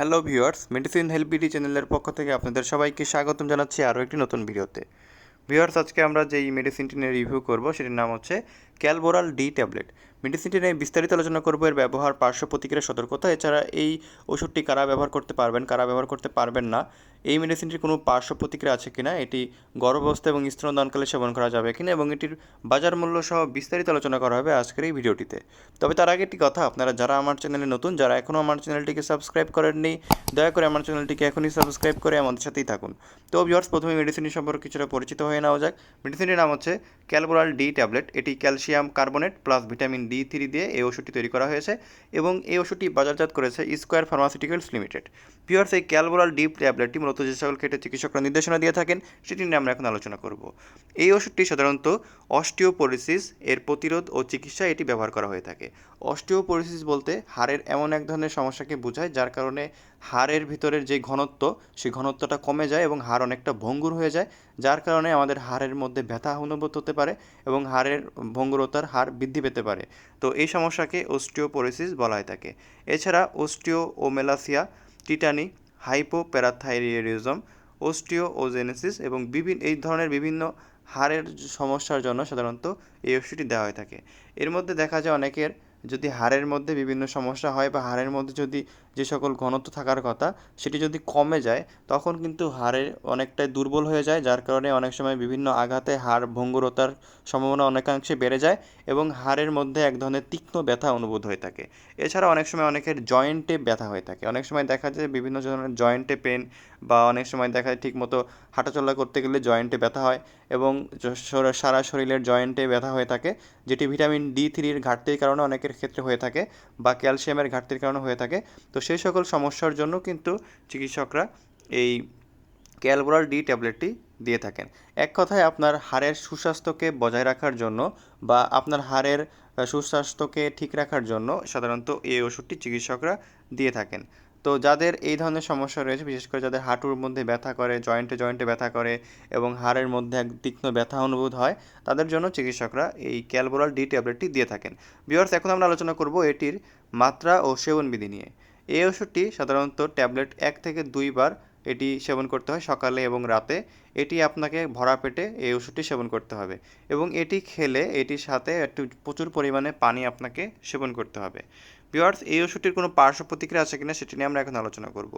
Hello viewers, medicine help BD চ্যানেলের পক্ষ থেকে আপনাদের সবাইকে স্বাগতম জানাচ্ছি আরও একটি নতুন ভিডিওতে। ভিউয়ার্স, আজকে আমরা যেই মেডিসিনটি নিয়ে রিভিউ করব, সেটির নাম হচ্ছে ক্যালবোরাল ডি ট্যাবলেট। মেডিসিনটি নিয়ে বিস্তারিত আলোচনা করব। এর ব্যবহার, পার্শ্ব প্রতিক্রিয়া, সতর্কতা, এছাড়া এই ওষুধটি কারা ব্যবহার করতে পারবেন, কারা ব্যবহার করতে পারবেন না, এই মেডিসিনটির কোনো পার্শ্ব প্রতিক্রিয়া আছে কিনা, এটি গর্ভাবস্থা এবং স্তনদানকালে সেবন করা যাবে কিনা, এবং এটির বাজার মূল্য সহ বিস্তারিত আলোচনা করা হবে আজকের এই ভিডিওটিতে। তবে তার আগে একটি কথা, আপনারা যারা আমার চ্যানেলে নতুন, যারা এখনও আমার চ্যানেলটিকে সাবস্ক্রাইব করেননি, দয়া করে আমার চ্যানেলটিকে এখনই সাবস্ক্রাইব করে আমাদের সাথেই থাকুন। তো ভিউয়ার্স প্রথমে মেডিসিনটি সম্পর্কে কিছুটা পরিচিত হয়ে নেওয়া যাক। মেডিসিনটির নাম হচ্ছে ক্যালবোরাল ডি ট্যাবলেট, এটি calcium carbonate plus vitamin D three দিয়ে এই ওষুধটি তৈরি করা হয়েছে এবং এই ওষুধটি বাজারজাত করেছে স্কোয়ার ফার্মাসিউটিক্যালস লিমিটেড। পিওর এই ক্যালবোরাল ডিপ ট্যাবলেটটি মূলত যে সকল ক্ষেত্রে চিকিৎসকরা নির্দেশনা দিয়ে থাকেন, সেটি নিয়ে আমরা এখন আলোচনা করব। এই ওষুধটি সাধারণত অস্টিওপোরিসিস এর প্রতিরোধ ও চিকিৎসা এটি ব্যবহার করা হয়ে থাকে। অস্টিওপোরিসিস বলতে হাড়ের এমন এক ধরনের সমস্যাকে বোঝায় যার কারণে হাড়ের ভিতরের যে ঘনত্ব, সেই ঘনত্বটা কমে যায় এবং হাড় অনেকটা ভঙ্গুর হয়ে যায়, যার কারণে আমাদের হাড়ের মধ্যে ব্যথা অনুভূত হতে পারে এবং হাড়ের ভঙ্গুরতার হার বৃদ্ধি পেতে পারে। তো এই সমস্যাকে অস্টিওপোরিসিস বলা হয় থাকে এছাড়া অস্টিও ওমেলাসিয়া টিটানি হাইপোপ্যারাথাইরিজম অস্টিওওজেনেসিস এবং বিভিন্ন এই ধরনের বিভিন্ন হাড়ের সমস্যার জন্য সাধারণত এই ওষুধটি দেওয়া হয়ে থাকে। এর মধ্যে দেখা যায় অনেকের যদি হাড়ের মধ্যে বিভিন্ন সমস্যা হয় বা হাড়ের মধ্যে যদি যে সকল ঘনত্ব থাকার কথা, সেটি যদি কমে যায়, তখন কিন্তু হাড়ের অনেকটাই দুর্বল হয়ে যায়, যার কারণে অনেক সময় বিভিন্ন আঘাতে হাড় ভঙ্গুরতার সম্ভাবনা অনেকাংশে বেড়ে যায় এবং হাড়ের মধ্যে এক ধরনের তীক্ষ্ণ ব্যথা অনুভূত হয়ে থাকে। এছাড়া অনেক সময় অনেকের জয়েন্টে ব্যথা হয়ে থাকে। অনেক সময় দেখা যায় বিভিন্ন ধরনের জয়েন্টে পেন বা অনেক সময় দেখা যায় ঠিকমতো হাঁটাচলা করতে গেলে জয়েন্টে ব্যথা হয় এবং সারা শরীরের জয়েন্টে ব্যথা হয়ে থাকে, যেটি ভিটামিন ডি থ্রির ঘাটতির কারণে অনেকের ক্ষেত্রে হয়ে থাকে বা ক্যালসিয়ামের ঘাটতির কারণে হয়ে থাকে। তো সেই সকল সমস্যার জন্য কিন্তু চিকিৎসকরা এই ক্যালবোরাল ডি ট্যাবলেটটি দিয়ে থাকেন। এক কথায় আপনার হাড়ের সুস্বাস্থ্যকে বজায় রাখার জন্য বা আপনার হাড়ের সুস্বাস্থ্যকে ঠিক রাখার জন্য সাধারণত এই ওষুধটি চিকিৎসকরা দিয়ে থাকেন। তো যাদের এই ধরনের সমস্যা রয়েছে, বিশেষ করে যাদের হাঁটুর মধ্যে ব্যথা করে, জয়েন্টে জয়েন্টে ব্যথা করে এবং হাড়ের মধ্যে এক তীক্ষ্ণ ব্যথা অনুভূত হয়, তাদের জন্য চিকিৎসকরা এই ক্যালবোরাল ডি ট্যাবলেটটি দিয়ে থাকেন। বিয়ার্স এখন আমরা আলোচনা করব এটির মাত্রা ও সেবনবিধি নিয়ে। এই ওষুধটি সাধারণত ট্যাবলেট এক থেকে দুইবার এটি সেবন করতে হয় সকালে এবং রাতে। এটি আপনাকে ভরা পেটে এই ওষুধটি সেবন করতে হবে এবং এটি খেলে এটির সাথে একটু প্রচুর পরিমাণে পানি আপনাকে সেবন করতে হবে। বিয়ার্স এই ওষুধটির কোনো পার্শ্ব প্রতিক্রিয়া আছে কিনা সেটি নিয়ে আমরা এখন আলোচনা করব।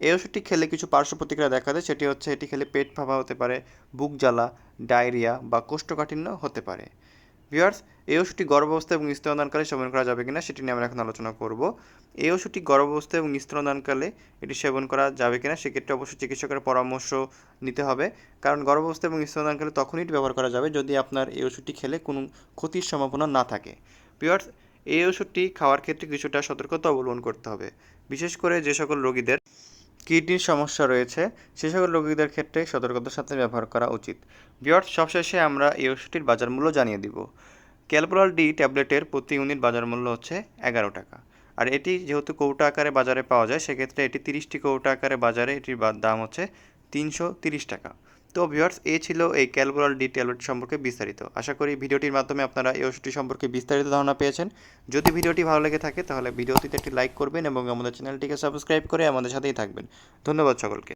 এই ওষুধটি খেলে কিছু পার্শ্ব প্রতিক্রিয়া দেখা দেয়, সেটি হচ্ছে এটি খেলে পেট ফাঁপা হতে পারে, বুক জ্বালা, ডায়রিয়া বা কোষ্ঠকাঠিন্য হতে পারে। ভিউয়ার্স এই ওষুধটি গর্ভাবস্থা এবং স্তনদানকালে সেবন করা যাবে কিনা সেটি নিয়ে আমরা এখন আলোচনা করব। এই ওষুধটি গর্ভাবস্থা এবং স্তনদানকালে এটি সেবন করা যাবে কিনা সেক্ষেত্রে অবশ্যই চিকিৎসকের পরামর্শ নিতে হবে। কারণ গর্ভাবস্থা এবং স্তনদানকালে তখনই এটি ব্যবহার করা যাবে যদি আপনার এই ওষুধটি খেলে কোনো ক্ষতির সম্ভাবনা না থাকে। ভিউয়ার্স এই ওষুধটি খাওয়ার ক্ষেত্রে কিছুটা সতর্কতা অবলম্বন করতে হবে। বিশেষ করে যে সকল রোগীদের কিডনির সমস্যা রয়েছে, সে সকল রোগীদের ক্ষেত্রে সতর্কতার সাথে ব্যবহার করা উচিত। বিয়ার্স, সবশেষে আমরা এই ওষুধটির বাজার মূল্য জানিয়ে দিব। ক্যালপোরাল ডি ট্যাবলেটের প্রতি ইউনিট বাজার মূল্য হচ্ছে এগারো টাকা। আর এটি যেহেতু কৌটা আকারে বাজারে পাওয়া যায়, সেক্ষেত্রে এটি তিরিশটি কৌটা আকারে বাজারে এটির দাম হচ্ছে তিনশো তিরিশ টাকা। তো ভিউয়ার্স এই ছিল এই ক্যালবোরাল ডি ট্যাবলেট সম্পর্কে বিস্তারিত। আশা করি ভিডিওটির মাধ্যমে আপনারা এই ওষুধটি সম্পর্কে বিস্তারিত ধারণা পেয়েছেন। যদি ভিডিওটি ভালো লেগে থাকে, তাহলে ভিডিওটিতে একটি লাইক করবেন এবং আমাদের চ্যানেলটিকে সাবস্ক্রাইব করে আমাদের সাথেই থাকবেন। ধন্যবাদ সকলকে।